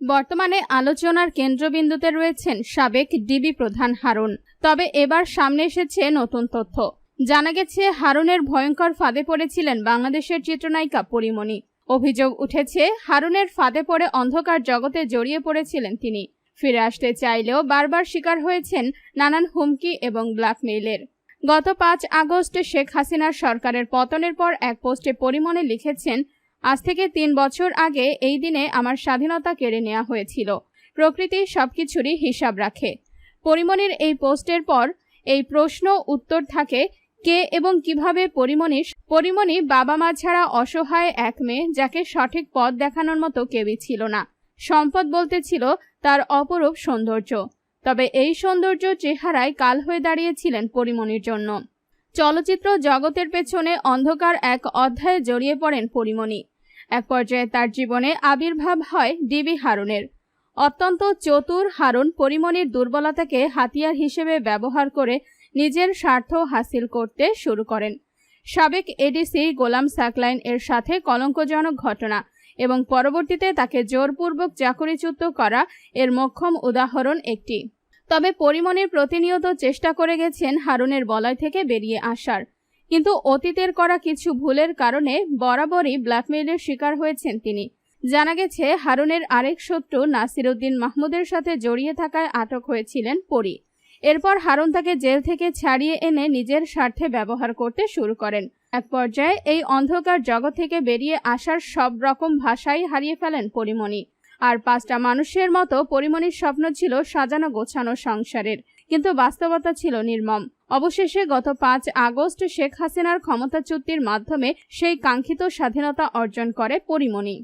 বর্তমানে আলোচনার কেন্দ্রবিন্দুতে রয়েছেন সাবেক ডিবি প্রধান হারুন। তবে এবার সামনে এসেছে নতুন তথ্য। জানা গেছে, হারুনের ভয়ঙ্কর ফাঁদে পড়েছিলেন বাংলাদেশের চিত্রনায়িকা পরিমণি। অভিযোগ উঠেছে, হারুনের ফাঁদে পড়ে অন্ধকার জগতে জড়িয়ে পড়েছিলেন তিনি। ফিরে আসতে চাইলেও বারবার শিকার হয়েছেন নানান হুমকি এবং ব্ল্যাকমেইলের। গত পাঁচ আগস্ট শেখ হাসিনার সরকারের পতনের পর এক পোস্টে পরিমণি লিখেছেন আজ থেকে তিন বছর আগে এই দিনে আমার স্বাধীনতা কেড়ে নেওয়া হয়েছিল। প্রকৃতি সবকিছুরই হিসাব রাখে। পরিমণির এই পোস্টের পর এই প্রশ্ন উত্তর থাকে, কে এবং কীভাবে পরিমণি পরিমণি বাবা মা ছাড়া অসহায় এক মেয়ে যাকে সঠিক পথ দেখানোর মতো কেউই ছিল না। সম্পদ বলতে ছিল তার অপরূপ সৌন্দর্য। তবে এই সৌন্দর্য চেহারায় কাল হয়ে দাঁড়িয়েছিলেন পরিমণির জন্য। চলচ্চিত্র জগতের পেছনে অন্ধকার এক অধ্যায়ে জড়িয়ে পড়েন পরিমণি। এক পর্যায়ে তার জীবনে আবির্ভাব হয় ডিবি হারুনের। অত্যন্ত চতুর হারুন পরিমণির দুর্বলতাকে হাতিয়ার হিসেবে ব্যবহার করে নিজের স্বার্থ হাসিল করতে শুরু করেন। সাবেক এডিসি গোলাম সাকলাইন এর সাথে কলঙ্কজনক ঘটনা এবং পরবর্তীতে তাকে জোরপূর্বক চাকরিচ্যুত করা এর মোক্ষম উদাহরণ একটি। তবে পরিমণির প্রতিনিয়ত চেষ্টা করে গেছেন হারুনের বলয় থেকে বেরিয়ে আসার। কিন্তু অতীতের করা কিছু ভুলের কারণে বরাবরই ব্ল্যাকমেইলের শিকার হয়েছেন তিনি। জানা গেছে, হারুনের আরেক শত্রু নাসিরউদ্দিন মাহমুদের সাথে জড়িয়ে থাকায় আটক হয়েছিলেন পরি। এরপর হারুন তাকে জেল থেকে ছাড়িয়ে এনে নিজের স্বার্থে ব্যবহার করতে শুরু করেন। এক পর্যায়ে এই অন্ধকার জগৎ থেকে বেরিয়ে আসার সব রকম ভাষাই হারিয়ে ফেলেন পরিমণি। আর পাঁচটা মানুষের মতো পরিমণির স্বপ্ন ছিল সাজানো গোছানো সংসারের, কিন্তু বাস্তবতা ছিল নির্মম। অবশেষে গত পাঁচ আগস্ট শেখ হাসিনার ক্ষমতাচ্যুতির মাধ্যমে সেই কাঙ্ক্ষিত স্বাধীনতা অর্জন করে পরিমণি।